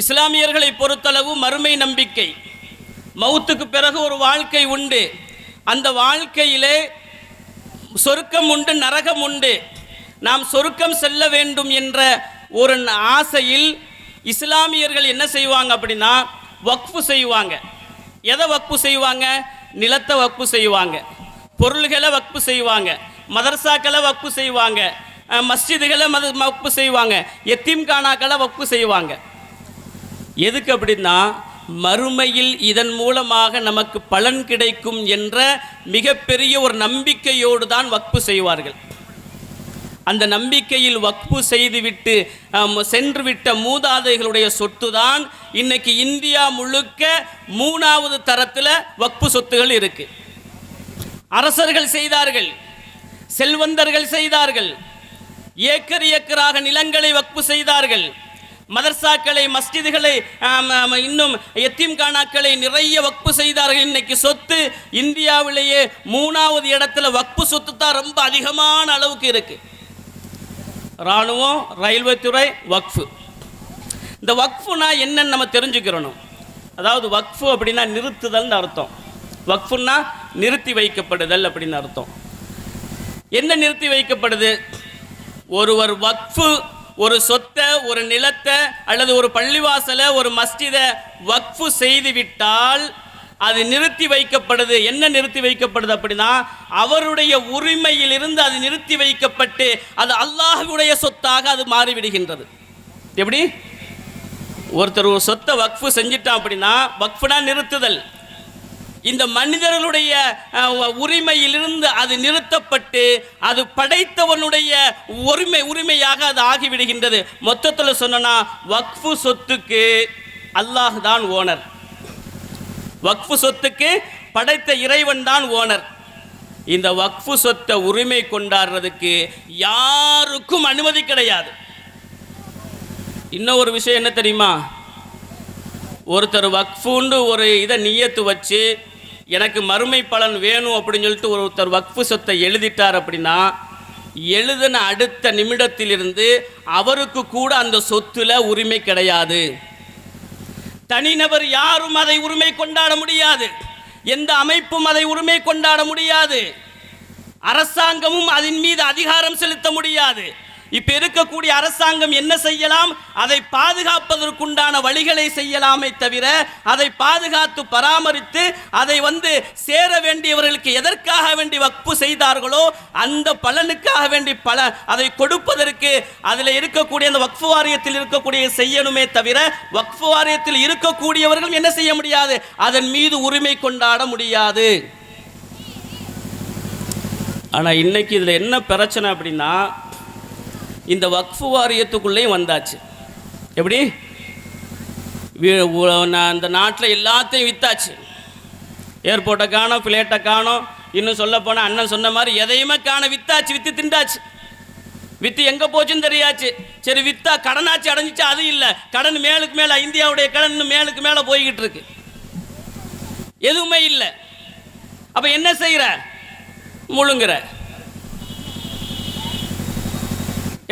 இஸ்லாமியர்களை பொறுத்தளவு மறுமை நம்பிக்கை. மௌத்துக்கு பிறகு ஒரு வாழ்க்கை உண்டு. அந்த வாழ்க்கையிலே சொருக்கம் உண்டு நரகம் உண்டு. நாம் சொருக்கம் செல்ல வேண்டும் என்ற ஒரு ஆசையில் இஸ்லாமியர்கள் என்ன செய்வாங்க அப்படின்னா வக்ஃபு செய்வாங்க. எதை வக்ஃபு செய்வாங்க? நிலத்தை வக்ஃபு செய்வாங்க. பொருள்களை வக்ஃபு செய்வாங்க. மதரசாக்களை வக்ஃபு செய்வாங்க. மஸ்ஜிதுகளை மத வக்ஃபு செய்வாங்க. எத்தீம்கானாக்களை வக்ஃபு செய்வாங்க. எதுக்கு அப்படின்னா மறுமையில் இதன் மூலமாக நமக்கு பலன் கிடைக்கும் என்ற மிகப்பெரிய ஒரு நம்பிக்கையோடு தான் வக்பு செய்வார்கள். அந்த நம்பிக்கையில் வக்பு செய்துவிட்டு சென்று விட்ட மூதாதைகளுடைய சொத்து தான் இன்னைக்கு இந்தியா முழுக்க மூணாவது தரத்தில் வக்பு சொத்துகள் இருக்கு. அரசர்கள் செய்தார்கள் செல்வந்தர்கள் செய்தார்கள் ஏக்கர் ஏக்கராக நிலங்களை வக்பு செய்தார்கள். மதர்சாக்களை மஸ்ஜிதுகளை இன்னும் எத்தீம் இன்னும் எத்தீம்கானாக்களை நிறைய வக்பு செய்தார்கள். இன்னைக்கு சொத்து இந்தியாவிலேயே மூணாவது இடத்துல வக்பு சொத்து தான் ரொம்ப அதிகமான அளவுக்கு இருக்கு. இராணுவம் ரயில்வே துறை வக்ஃபு. இந்த வக்ஃபுனா என்னன்னு நம்ம தெரிஞ்சுக்கிறணும். அதாவது வக்ஃபு அப்படின்னா நிறுத்துதல்னு அர்த்தம். வக்ஃபுன்னா நிறுத்தி வைக்கப்படுதல் அப்படின்னு அர்த்தம். என்ன நிறுத்தி வைக்கப்படுது? ஒருவர் வக்ஃபு ஒரு சொத்தை ஒரு நிலத்தை அல்லது ஒரு பள்ளிவாசலை ஒரு மஸ்ஜிதை வக்ஃபு செய்து விட்டால் அது நிறுத்தி வைக்கப்படுது. என்ன நிறுத்தி வைக்கப்படுது அப்படின்னா அவருடைய உரிமையிலிருந்து அது நிறுத்தி வைக்கப்பட்டு அது அல்லாஹுடைய சொத்தாக அது மாறிவிடுகின்றது. எப்படி? ஒருத்தர் ஒரு சொத்தை வக்ஃபு செஞ்சிட்டான் அப்படின்னா வக்ஃபுனா நிறுத்துதல். இந்த மனிதர்களுடைய உரிமையிலிருந்து அது நிறுத்தப்பட்டு அது படைத்தவனுடைய உரிமை உரிமையாக அது ஆகிவிடுகின்றது. மொத்தத்தில் சொன்னா வக்ஃபு சொத்துக்கு அல்லாஹ் தான் ஓனர். வக்ஃபு சொத்துக்கு படைத்த இறைவன் தான் ஓனர். இந்த வக்ஃபு சொத்தை உரிமை கொண்டாடுறதுக்கு யாருக்கும் அனுமதி கிடையாது. இன்னும் ஒரு விஷயம் என்ன தெரியுமா? ஒருத்தர் வக்ஃபுன்னு ஒரு இதை நியத்து வச்சு எனக்கு மறுமை பலன் வேணும் அப்படின்னு சொல்லிட்டு ஒருத்தர் வக்ஃபு சொத்தை எழுதிட்டார் அப்படின்னா எழுதின அடுத்த நிமிடத்திலிருந்து அவருக்கு கூட அந்த சொத்துல உரிமை கிடையாது. தனிநபர் யாரும் அதை உரிமை கொண்டாட முடியாது. எந்த அமைப்பும் அதை உரிமை கொண்டாட முடியாது. அரசாங்கமும் அதன் மீது அதிகாரம் செலுத்த முடியாது. இப்ப இருக்கக்கூடிய அரசாங்கம் என்ன செய்யலாம்? அதை பாதுகாப்பதற்குண்டான வழிகளை செய்யலாமே தவிர அதை பாதுகாத்து பராமரித்து அதை வந்து சேர வேண்டியவர்களுக்கு எதற்காக வேண்டி வக்பு செய்தார்களோ அந்த பலனுக்காக வேண்டி பல அதை கொடுப்பதற்கு அதில் இருக்கக்கூடிய அந்த வக்ஃபு வாரியத்தில் இருக்கக்கூடிய செய்யணுமே தவிர வக்ஃபு வாரியத்தில் இருக்கக்கூடியவர்கள் என்ன செய்ய முடியாது? அதன் மீது உரிமை கொண்டாட முடியாது. ஆனால் இன்னைக்கு இதில் என்ன பிரச்சனை அப்படின்னா இந்த வக்ஃபு வாரியத்துக்குள்ளேயும் வந்தாச்சு. எப்படி? அந்த நான் நாட்டில் எல்லாத்தையும் விற்றாச்சு ஏர்போர்ட்டை காணோம் பிளேட்டை காணோம் இன்னும் சொல்ல போனால் அண்ணன் சொன்ன மாதிரி எதையுமே காண வித்தாச்சு விற்று திண்டாச்சு. விற்று எங்கே போச்சுன்னு தெரியாச்சு. சரி விற்றா கடனாச்சு அடைஞ்சிச்சு அது இல்லை. கடன் மேலுக்கு மேலே இந்தியாவுடைய கடன் இன்னும் மேலுக்கு மேலே போய்கிட்டு இருக்கு. எதுவுமே இல்லை. அப்போ என்ன செய்கிற முழுங்குற.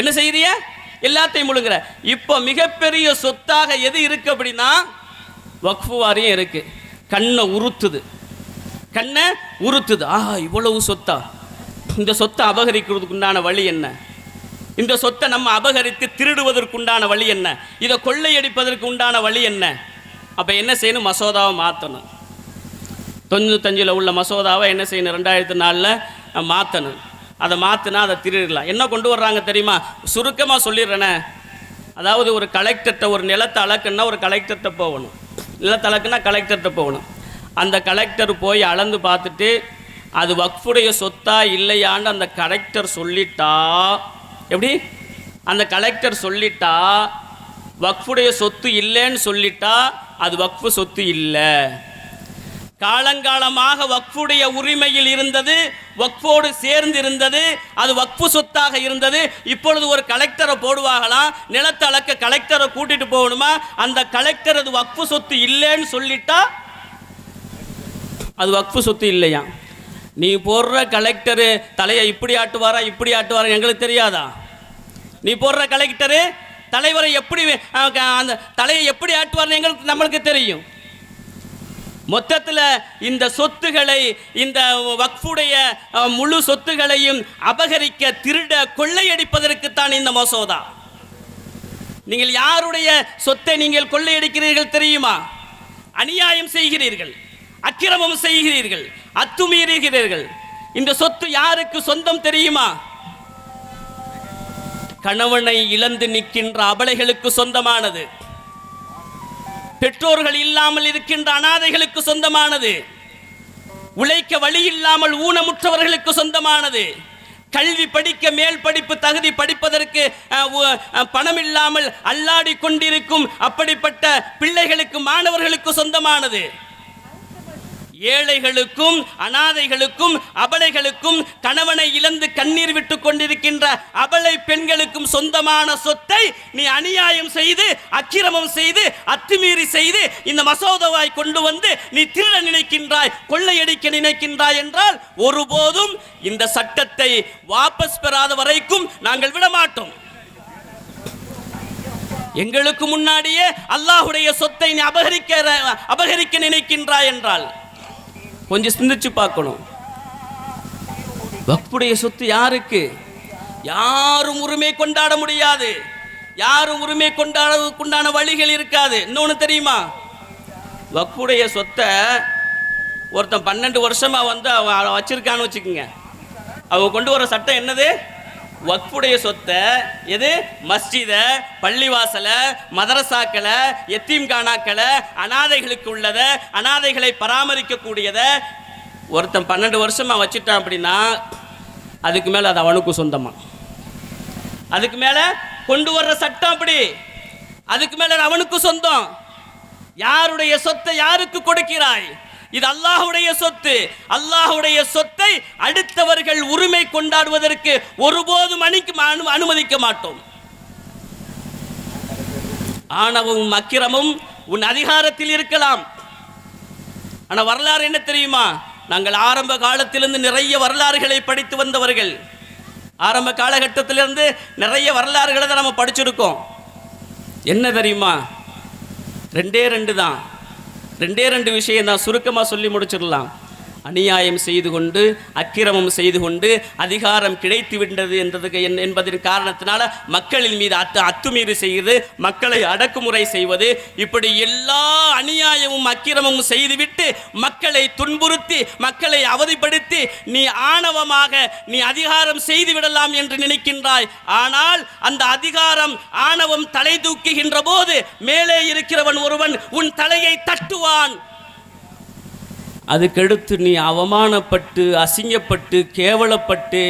என்ன செய்கிறிய எல்லாத்தையும் முழுங்குற. இப்போ மிகப்பெரிய சொத்தாக எது இருக்கு அப்படின்னா வக்ஃபு வாரியம் இருக்கு. கண்ணை உறுத்துது கண்ணை உறுத்துது ஆஹா இவ்வளவு சொத்தா? இந்த சொத்தை அபகரிக்கிறதுக்கு உண்டான வழி என்ன? இந்த சொத்தை நம்ம அபகரித்து திருடுவதற்குண்டான வழி என்ன? இதை கொள்ளையடிப்பதற்கு உண்டான வழி என்ன? அப்போ என்ன செய்யணும்? மசோதாவை மாற்றணும் தொண்ணூத்தஞ்சில் உள்ள மசோதாவை என்ன செய்யணும்? ரெண்டாயிரத்து நாலில் மாற்றணும் அதை மாற்றினா அதை திருடலாம். என்ன கொண்டு வர்றாங்க தெரியுமா? சுருக்கமாக சொல்லிடுறேனே. அதாவது ஒரு கலெக்டர்கிட்ட ஒரு நிலத்தை அளக்குன்னா ஒரு கலெக்டர்கிட்ட போகணும். நிலத்தை அளக்குன்னா கலெக்டர்கிட்ட போகணும். அந்த கலெக்டர் போய் அளந்து பார்த்துட்டு அது வக்ஃபுடைய சொத்தா இல்லையான்னு அந்த கலெக்டர் சொல்லிட்டா எப்படி? அந்த கலெக்டர் சொல்லிட்டா வக்ஃபுடைய சொத்து இல்லைன்னு சொல்லிட்டா அது வக்ஃபு சொத்து இல்லை. காலங்காலமாக வக்ஃபுடைய உரிமையில் இருந்தது வக்ஃபோடு சேர்ந்து இருந்தது அது வக்ஃபு சொத்தாக இருந்தது. இப்பொழுது ஒரு கலெக்டரை போடுவாங்களாம் நிலத்தை அளக்க கலெக்டரை கூட்டிட்டு போகணுமா? அந்த கலெக்டர் அது வக்ஃபு சொத்து இல்லைன்னு சொல்லிட்டா அது வக்ஃபு சொத்து இல்லையா? நீ போடுற கலெக்டரு தலையை இப்படி ஆட்டுவாரா இப்படி ஆட்டுவாரா எங்களுக்கு தெரியாதா? நீ போடுற கலெக்டரு தலைவரை எப்படி அந்த தலையை எப்படி ஆட்டுவார்னு எங்களுக்கு நம்மளுக்கு தெரியும். மொத்தத்தில் இந்த சொத்துகளை இந்த வக்ஃபுடைய முழு சொத்துகளையும் அபகரிக்க திருட கொள்ளையடிப்பதற்குத்தான் இந்த மசோதா. நீங்கள் யாருடைய சொத்தை நீங்கள் கொள்ளையடிக்கிறீர்கள் தெரியுமா? அநியாயம் செய்கிறீர்கள் அக்கிரமம் செய்கிறீர்கள் அத்துமீறுகிறீர்கள். இந்த சொத்து யாருக்கு சொந்தம் தெரியுமா? கணவனை இழந்து நிற்கின்ற அபலைகளுக்கு சொந்தமானது. பெற்றோர்கள் இல்லாமல் இருக்கின்ற அனாதைகளுக்கு சொந்தமானது. உழைக்க வழி இல்லாமல் ஊனமுற்றவர்களுக்கு சொந்தமானது. கல்வி படிக்க மேல் படிப்பு தகுதி படிப்பதற்கு பணம் இல்லாமல் அல்லாடி கொண்டிருக்கும் அப்படிப்பட்ட பிள்ளைகளுக்கு மாணவர்களுக்கு சொந்தமானது. ஏழைகளுக்கும் அனாதைகளுக்கும் அபலைகளுக்கும் கணவனை இழந்து கண்ணீர் விட்டு கொண்டிருக்கின்ற அபலை பெண்களுக்கும் சொந்தமான சொத்தை நீ அநியாயம் செய்து அக்கிரமம் செய்து அத்துமீறி செய்து இந்த மசோதாவாய் கொண்டு வந்து நீ திருட நினைக்கின்றாய் கொள்ளையடிக்க நினைக்கின்றாய் என்றால் ஒருபோதும் இந்த சட்டத்தை வாபஸ் பெறாத வரைக்கும் நாங்கள் விடமாட்டோம். எங்களுக்கு முன்னாடியே அல்லாஹுடைய சொத்தை நீ அபகரிக்க அபகரிக்க நினைக்கின்றாய் என்றால் கொஞ்சம் சிந்திச்சு பார்க்கணும். வக்புடைய சொத்து யாருக்கு? யாரும் உரிமை கொண்டாட முடியாது. யாரும் உரிமை கொண்டாட வழிகள் இருக்காது. இன்னொன்று தெரியுமா? வக்புடைய சொத்தை ஒருத்தன் பன்னெண்டு வருஷமாக வந்து அவன் வச்சிருக்கான்னு வச்சுக்கோங்க. அவன் கொண்டு வர சட்டம் என்னது? வக்ஃபுடைய சொத்தை எது? மஸ்ஜித பள்ளிவாசலை மதரசாக்களை எத்தீம் கானாக்களை அனாதைகளுக்கு உள்ளதை அனாதைகளை பராமரிக்கக்கூடியதை ஒருத்தன் பன்னெண்டு வருஷமாக வச்சுட்டான் அப்படின்னா அதுக்கு மேலே அது அவனுக்கு சொந்தமாக அதுக்கு மேலே கொண்டு வர்ற சட்டம் அப்படி. அதுக்கு மேலே அவனுக்கு சொந்தம். யாருடைய சொத்தை யாருக்கு கொடுக்கிறாய்? இது அல்லாஹுடைய சொத்து. அல்லாஹுடைய சொத்தை அடுத்தவர்கள் உரிமை கொண்டாடுவதற்கு ஒருபோதும் அணிக்கு அனுமதிக்க மாட்டோம். ஆணவமும் அக்கிரமும் உன் அதிகாரத்தில் இருக்கலாம். ஆனா வரலாறு என்ன தெரியுமா? நாங்கள் ஆரம்ப காலத்திலிருந்து நிறைய வரலாறுகளை படித்து வந்தவர்கள். ஆரம்ப காலகட்டத்திலிருந்து நிறைய வரலாறுகளை தான் நம்ம படிச்சிருக்கோம். என்ன தெரியுமா? ரெண்டே ரெண்டு தான். ரெண்டே ரெண்டு விஷயம் தான் சுருக்கமாக சொல்லி முடிச்சிடலாம். அநியாயம் செய்து கொண்டு அக்கிரமம் செய்து கொண்டு அதிகாரம் கிடைத்து விட்டது என்றதுக்கு என்பதன் காரணத்தினால மக்களின் மீது அத்து அத்துமீறி செய்வது மக்களை அடக்குமுறை செய்வது இப்படி எல்லா அநியாயமும் அக்கிரமமும் செய்துவிட்டு மக்களை துன்புறுத்தி மக்களை அவதிப்படுத்தி நீ ஆணவமாக நீ அதிகாரம் செய்து விடலாம் என்று நினைக்கின்றாய். ஆனால் அந்த அதிகாரம் ஆணவம் தலை தூக்குகின்ற போது மேலே இருக்கிறவன் ஒருவன் உன் தலையை தட்டுவான். அதுக்கடுத்து நீ அவமானப்பட்டு அசிங்கப்பட்டு கேவலப்பட்டு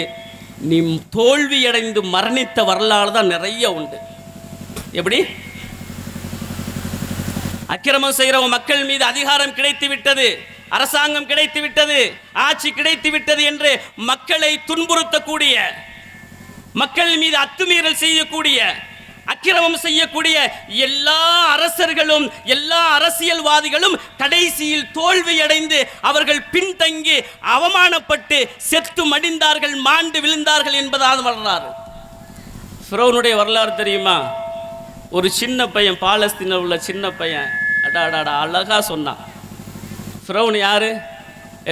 நீ தோல்வியடைந்து மரணித்த வரலாறு தான் நிறைய உண்டு. எப்படி? அக்கிரமம் செய்கிறவங்க மக்கள் மீது அதிகாரம் கிடைத்து விட்டது அரசாங்கம் கிடைத்து விட்டது ஆட்சி கிடைத்து விட்டது என்று மக்களை துன்புறுத்தக்கூடிய மக்கள் மீது அத்துமீறல் செய்யக்கூடிய அக்கிரமம் செய்யக்கூடிய எல்லா அரசர்களும் எல்லா அரசியல்வாதிகளும் கடைசியில் தோல்வியடைந்து அவர்கள் பின்தங்கி அவமானப்பட்டு செத்து மடிந்தார்கள் மாண்டு விழுந்தார்கள் என்பதாக வரலாறு. ஃபிரௌனுடைய வரலாறு தெரியுமா? ஒரு சின்ன பையன் பாலஸ்தீனில் உள்ள சின்ன பையன் அடாடாடா அழகா சொன்னான். ஃபிரௌன் யார்?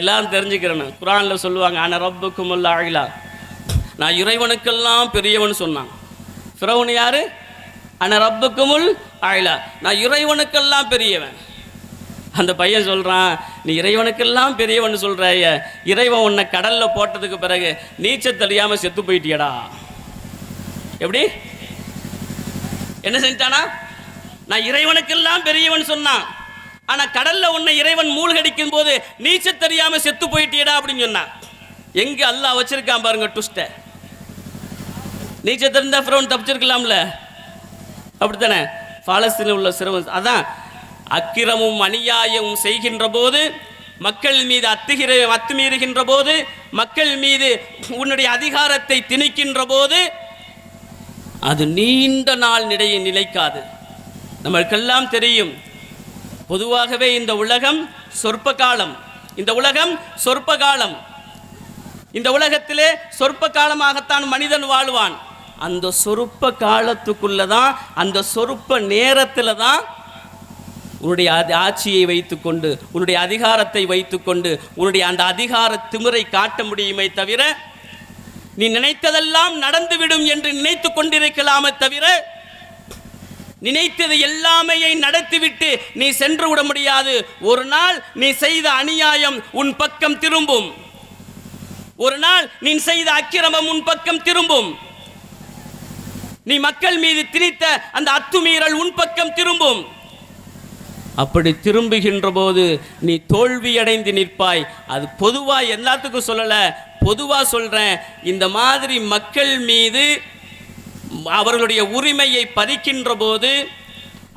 எல்லாரும் தெரிஞ்சுக்கிறேன்னு. குரானில் சொல்லுவாங்க ஆன ரப்புக்கும் ஆகிலா நான் இறைவனுக்கெல்லாம் பெரியவன் சொன்னான். ஃபிரௌன் யார்? ஆன ரப்புக்குமுல் ஆயிலா. நான் இறைவனுக்கெல்லாம் பெரியவன். அந்த பையன் சொல்கிறான் நீ இறைவனுக்கெல்லாம் பெரியவன் சொல்கிறாய இறைவன் உன்னை கடலில் போட்டதுக்கு பிறகு நீச்சல் தெரியாமல் செத்து போயிட்டியடா. எப்படி? என்ன செஞ்சானா? நான் இறைவனுக்கெல்லாம் பெரியவன் சொன்னான். ஆனால் கடலில் உன்னை இறைவன் மூழ்கடிக்கும் போது நீச்சல் தெரியாமல் செத்து போயிட்டியடா அப்படின்னு சொன்னான். எங்கே அல்லாஹ் வச்சிருக்கான் பாருங்க டுஸ்ட்டை நீச்சல் தெரிஞ்சா ஃப்ரௌன் தப்பிச்சிருக்கலாம்ல. அப்படித்தானே? பாலஸ்தீனில் உள்ள சிரமம் அதான் அக்கிரமும் அநியாயமும் செய்கின்ற போது மக்கள் மீது அத்துகிற அத்துமீறுகின்ற போது மக்கள் மீது உன்னுடைய அதிகாரத்தை திணிக்கின்ற போது அது நீண்ட நாள் நிலையை நிலைக்காது. நம்மளுக்கெல்லாம் தெரியும் பொதுவாகவே இந்த உலகம் சொற்ப காலம் இந்த உலகம் சொற்ப காலம் இந்த உலகத்திலே சொற்ப காலமாகத்தான் மனிதன் வாழ்வான். அந்த சொருப்ப காலத்துக்குள்ள தான் அந்த சொருப்ப நேரத்தில் தான் உன்னுடைய ஆட்சியை வைத்துக்கொண்டு உன்னுடைய அதிகாரத்தை வைத்துக்கொண்டு உன்னுடைய அந்த அதிகார திமிரை காட்ட முடியுமே தவிர நீ நினைத்ததெல்லாம் நடந்துவிடும் என்று நினைத்து கொண்டிருக்கலாமே தவிர நினைத்தது எல்லாமையை நடத்திவிட்டு நீ சென்று விட முடியாது? ஒரு நாள் நீ செய்த அநியாயம் உன் பக்கம் திரும்பும். ஒரு நாள் நீ செய்த அக்கிரமம் உன் பக்கம் திரும்பும். நீ மக்கள் மீது திணித்த அந்த அத்துமீறல் உன் பக்கம் திரும்பும். அப்படி திரும்புகின்ற போது நீ தோல்வியடைந்து நிற்பாய். அது பொதுவா எல்லாத்துக்கும் சொல்லல பொதுவா சொல்றேன். இந்த மாதிரி மக்கள் மீது அவர்களுடைய உரிமையை பறிக்கின்ற போது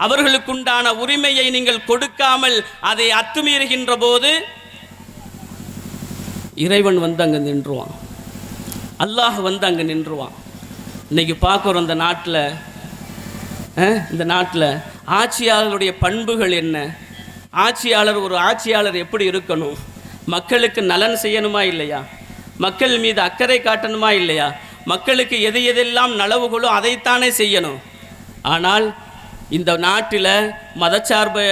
அவர்களுக்குண்டான உரிமையை நீங்கள் கொடுக்காமல் அதை அத்துமீறுகின்ற போது இறைவன் வந்து அங்கே நின்றுவான். அல்லாஹ் வந்து அங்கே நின்றுவான். இன்றைக்கி பார்க்குறோம் இந்த நாட்டில் இந்த நாட்டில் ஆட்சியாளருடைய பண்புகள் என்ன? ஆட்சியாளர் ஒரு ஆட்சியாளர் எப்படி இருக்கணும்? மக்களுக்கு நலன் செய்யணுமா இல்லையா? மக்கள் மீது அக்கறை காட்டணுமா இல்லையா? மக்களுக்கு எது எதெல்லாம் நலவுகளோ அதைத்தானே செய்யணும். ஆனால் இந்த நாட்டில் மதச்சார்பு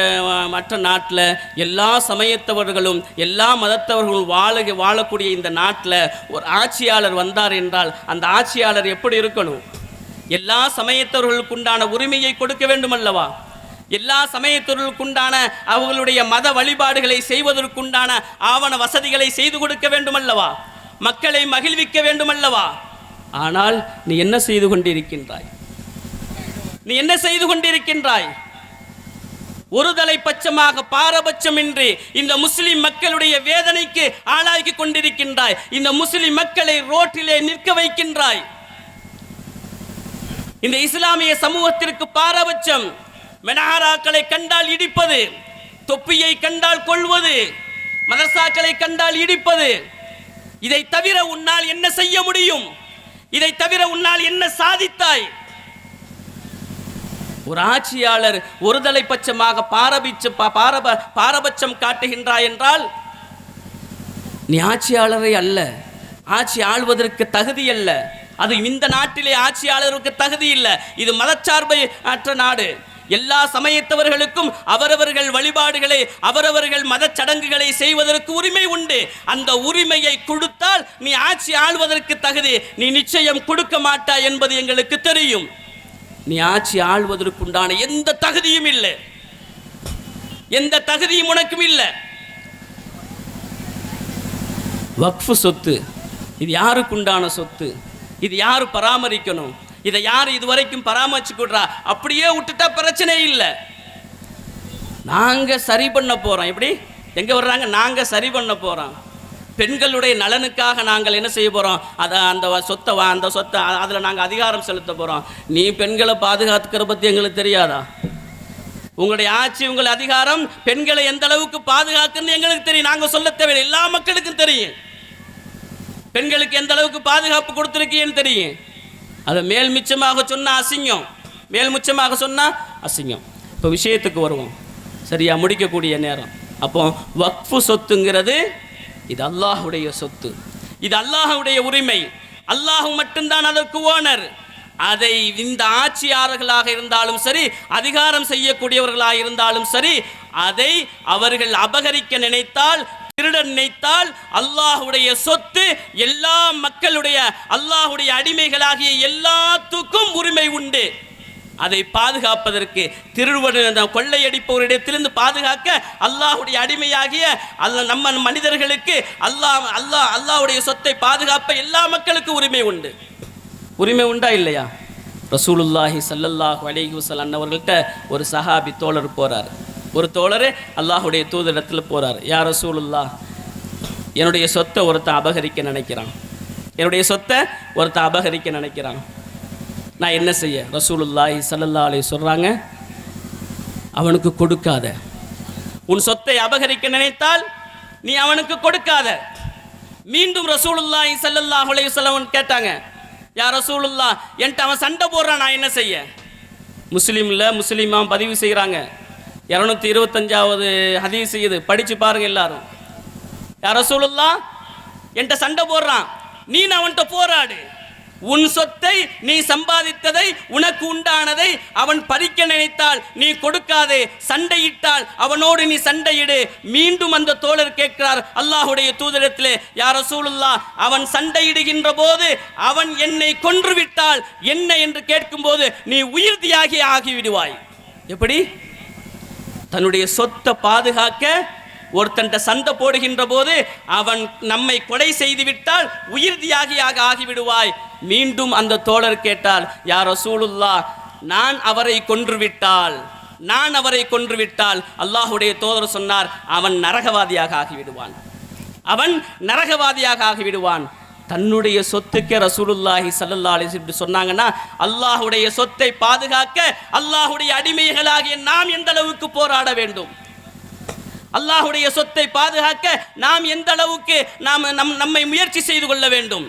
மற்ற நாட்டில் எல்லா சமயத்தவர்களும் எல்லா மதத்தவர்களும் வாழ வாழக்கூடிய இந்த நாட்டில் ஒரு ஆட்சியாளர் வந்தார் என்றால் அந்த ஆட்சியாளர் எப்படி இருக்கணும்? எல்லா சமயத்தவர்களுக்குண்டான உரிமையை கொடுக்க வேண்டும் அல்லவா எல்லா சமயத்திற்குண்டான அவர்களுடைய மத வழிபாடுகளை செய்வதற்குண்டான ஆவண வசதிகளை செய்து கொடுக்க வேண்டும் அல்லவா மக்களை மகிழ்விக்க வேண்டும் அல்லவா ஆனால் நீ என்ன செய்து கொண்டிருக்கின்றாய்? நீ என்ன செய்து கொண்டிருக்கின்றாய்? ஒருதலை பட்சமாக பாரபட்சமின்றி இந்த முஸ்லிம் மக்களுடைய வேதனைக்கு ஆளாகி கொண்டிருக்கின்றாய். இந்த முஸ்லிம் மக்களை ரோட்டிலே நிற்க வைக்கின்றாய். இந்த இஸ்லாமிய சமூகத்திற்கு பாரபட்சம் மெனஹாராக்களை கண்டால் இடிப்பது தொப்பியை கண்டால் கொள்வது மதரசாக்களை கண்டால் இடிப்பது. இதை தவிர உன்னால் என்ன செய்ய முடியும்? இதை தவிர உன்னால் என்ன சாதித்தாய்? ஒரு ஆட்சியாளர் ஒருதலை பட்சமாக பாரபிச்சு பாரப பாரபட்சம் காட்டுகின்றாய் என்றால் நீ ஆட்சியாளரை அல்ல. ஆட்சி ஆள்வதற்கு தகுதி அல்ல. அது இந்த நாட்டிலே ஆட்சியாளருக்கு தகுதி இல்லை. இது மதச்சார்பை அற்ற நாடு. எல்லா சமயத்தவர்களுக்கும் அவரவர்கள் வழிபாடுகளை அவரவர்கள் மதச் சடங்குகளை செய்வதற்கு உரிமை உண்டு. அந்த உரிமையை கொடுத்தால் நீ ஆட்சி ஆள்வதற்கு தகுதி. நீ நிச்சயம் கொடுக்க மாட்டாய் என்பது எங்களுக்கு தெரியும். நீ ஆட்சி ஆள்வதற்குண்டான எந்த தகுதியும் இல்லை. எந்த தகுதியும் உனக்கும் இல்லை. வக்ஃபு சொத்து இது யாருக்குண்டான சொத்து? இது யார் பராமரிக்கணும்? இதை யார் இதுவரைக்கும் பராமரிச்சுக்கிடுறா அப்படியே விட்டுட்டா பிரச்சனை இல்லை. நாங்கள் சரி பண்ண போகிறோம் எப்படி? எங்கே வர்றாங்க? நாங்கள் சரி பண்ண போகிறோம் பெண்களுடைய நலனுக்காக நாங்கள் என்ன செய்ய போகிறோம் அதை அந்த சொத்தை வா- அந்த சொத்தை அதில் நாங்கள் அதிகாரம் செலுத்த போகிறோம் நீ பெண்களை பாதுகாத்துக்கிற பற்றி எங்களுக்கு தெரியாதா? உங்களுடைய ஆட்சி உங்கள் அதிகாரம் பெண்களை எந்த அளவுக்கு பாதுகாக்குன்னு எங்களுக்கு தெரியும். நாங்கள் சொல்ல தேவையில்லை. எல்லா மக்களுக்கும் தெரியும். பெண்களுக்கு எந்த அளவுக்கு பாதுகாப்பு கொடுத்துருக்கீன்னு தெரியும். அதை மேல் மிச்சமாக சொன்னால் அசிங்கம். மேல் மிச்சமாக சொன்னால் அசிங்கம். இப்போ விஷயத்துக்கு வருவோம். சரியா? முடிக்கக்கூடிய நேரம். அப்போ வக்ஃபு சொத்துங்கிறது இது அல்லாஹுடைய சொத்து. இது அல்லாஹுடைய உரிமை. அல்லாஹ் மட்டும்தான் அதற்கு ஓனர். அதை இந்த ஆட்சியாளர்களாக இருந்தாலும் சரி அதிகாரம் செய்யக்கூடியவர்களாக இருந்தாலும் சரி அதை அவர்கள் அபகரிக்க நினைத்தால் திருட நினைத்தால் அல்லாஹுடைய சொத்து எல்லா மக்களுடைய அல்லாஹுடைய அடிமைகளாகிய எல்லாத்துக்கும் உரிமை உண்டு. அதை பாதுகாப்பதற்கு திருவடு கொள்ளையடிப்பவரிடத்திலிருந்து பாதுகாக்க அல்லாஹுடைய அடிமையாகிய அல்ல நம்ம மனிதர்களுக்கு அல்லாஹ் அல்லாஹ் அல்லாஹுடைய சொத்தை பாதுகாப்ப எல்லா மக்களுக்கும் உரிமை உண்டு. உரிமை உண்டா இல்லையா? ரசூலுல்லாஹி சல்லல்லாஹ் அலைஹி வஸல்லம் அன்னவர்கள்ட்ட ஒரு சஹாபி தோழர் போறார். ஒரு தோழர் அல்லாஹுடைய தூதரிடத்தில் போகிறார் யார் ரசூலுல்லா என்னுடைய சொத்தை ஒருத்தன் அபகரிக்க நினைக்கிறான். என்னுடைய சொத்தை ஒருத்தன் அபகரிக்க நினைக்கிறான். நான் என்ன செய்ய? ரசூலுல்லாஹி சல்லல்லா அலி சொல்கிறாங்க அவனுக்கு கொடுக்காத. உன் சொத்தை அபகரிக்க நினைத்தால் நீ அவனுக்கு கொடுக்காத. மீண்டும் ரசூலுல்லாஹி சல்லல்லா அலி சொல்லவன் கேட்டாங்க யா ரசூலுல்லா என்கிட்ட அவன் சண்டை போடுறான் நான் என்ன செய்ய? முஸ்லீமில் முஸ்லீமாக பதிவு செய்கிறாங்க இரநூத்தி இருபத்தஞ்சாவது ஹதீஸ் இது படித்து பாருங்கள் எல்லாரும். யா ரசூலுல்லா என்கிட்ட சண்டை போடுறான் நீ அவன்கிட்ட போராடு. உன் சொத்தை நீ சம்பாதித்ததை உனக்கு உண்டானதை அவன் பறிக்க நினைத்தால் நீ கொடுக்காதே. சண்டையிட்டால் அவனோடு நீ சண்டையிடு. மீண்டும் அந்த தோழர் கேட்கிறார் அல்லாஹுடைய தூதரத்திலே யார் ரசூலுல்லா அவன் சண்டையிடுகின்ற போது அவன் என்னை கொன்று விட்டால் என்ன என்று கேட்கும்போது நீ உயிர் தியாகி ஆகிவிடுவாய். எப்படி? தன்னுடைய சொத்தை பாதுகாக்க ஒருத்தன்ட்ட சண்டை போடுகின்ற போது அவன் நம்மை கொலை செய்துவிட்டால் உயிர் தியாகியாக ஆகிவிடுவாய். மீண்டும் அந்த தோழர் கேட்டால் யார் ரசூலுல்லா நான் அவரை கொன்று விட்டால் நான் அவரை கொன்று விட்டால் அல்லாஹுடைய தோழர் சொன்னார் அவன் நரகவாதியாக ஆகிவிடுவான். அவன் நரகவாதியாக ஆகிவிடுவான். தன்னுடைய சொத்துக்கே ரசூலுல்லாஹி சல்லல்லா அலைஹி சொன்னாங்கன்னா அல்லாஹுடைய சொத்தை பாதுகாக்க அல்லாஹுடைய அடிமைகளாகிய நாம் எந்த அளவுக்கு போராட வேண்டும்? அல்லாஹுடைய சொத்தை பாதுகாக்க நாம் எந்த அளவுக்கு நாம் நம் நம்மை முயற்சி செய்து கொள்ள வேண்டும்?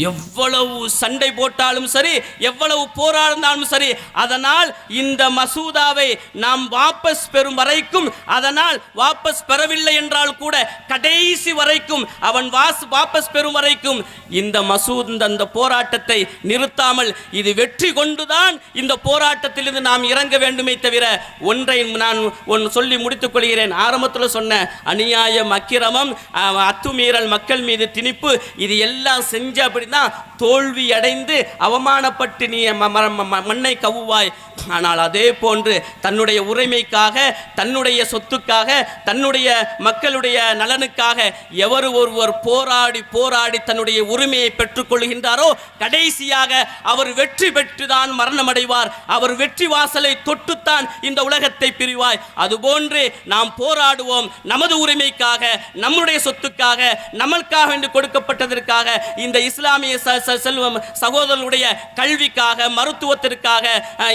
எவ்வளவு சண்டை போட்டாலும் சரி எவ்வளவு போராடினாலும் சரி அதனால் இந்த மசூதாவை நாம் வாபஸ் பெறும் வரைக்கும் அதனால் வாபஸ் பெறவில்லை என்றால் கூட கடைசி வரைக்கும் அவன் வாஸ் வாபஸ் பெறும் வரைக்கும் இந்த மசூத் அந்த போராட்டத்தை நிறுத்தாமல் இது வெற்றி கொண்டுதான் இந்த போராட்டத்திலிருந்து நாம் இறங்க வேண்டுமே தவிர ஒன்றை நான் ஒன்று சொல்லி முடித்துக் கொள்கிறேன். ஆரம்பத்தில் சொன்ன அநியாயம் அக்கிரமம் அத்துமீறல் மக்கள் மீது திணிப்பு இது எல்லாம் செஞ்ச அப்படின்னா தோல்வி அடைந்து அவமானப்பட்டு நீ மண்ணை கவுவாய் ஆனால் அதே போன்று தன்னுடைய உரிமைக்காக தன்னுடைய சொத்துக்காக தன்னுடைய மக்களுடைய நலனுக்காக எவர் ஒருவர் போராடி போராடி தன்னுடைய உரிமையை பெற்றுக்கொள்கின்றாரோ கடைசியாக அவர் வெற்றி பெற்றுதான் மரணமடைவார். அவர் வெற்றி வாசலை தொட்டுத்தான் இந்த உலகத்தை பிரிவாய். அதுபோன்று நாம் போராடுவோம் நமது உரிமைக்காக நம்முடைய சொத்துக்காக நமக்காக என்று கொடுக்கப்பட்டதற்காக இந்த இஸ்லாம் இஸ்லாமிய செல்வம் சகோதரர்களுடைய கல்விக்காக மருத்துவத்திற்காக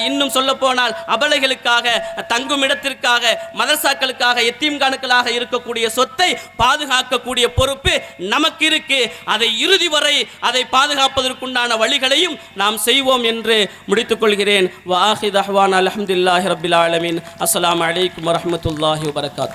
இன்னும் சொல்ல போனால் அபலைகளுக்காக தங்கும் இடத்திற்காக மதரசாக்களுக்காக எத்தீம்கானுக்களாக இருக்கக்கூடிய சொத்தை பாதுகாக்கக்கூடிய பொறுப்பு நமக்கு இருக்கு அதை இறுதி வரை அதை பாதுகாப்பதற்குண்டான வழிகளையும் நாம் செய்வோம் என்று முடித்துக் கொள்கிறேன். வாஹித் அஹ்வான் அலமதுல்லாஹி ரபில் ஆலமின். அஸ்லாம் அலைக்கும் வரமத்துல்லாஹி வரகாத்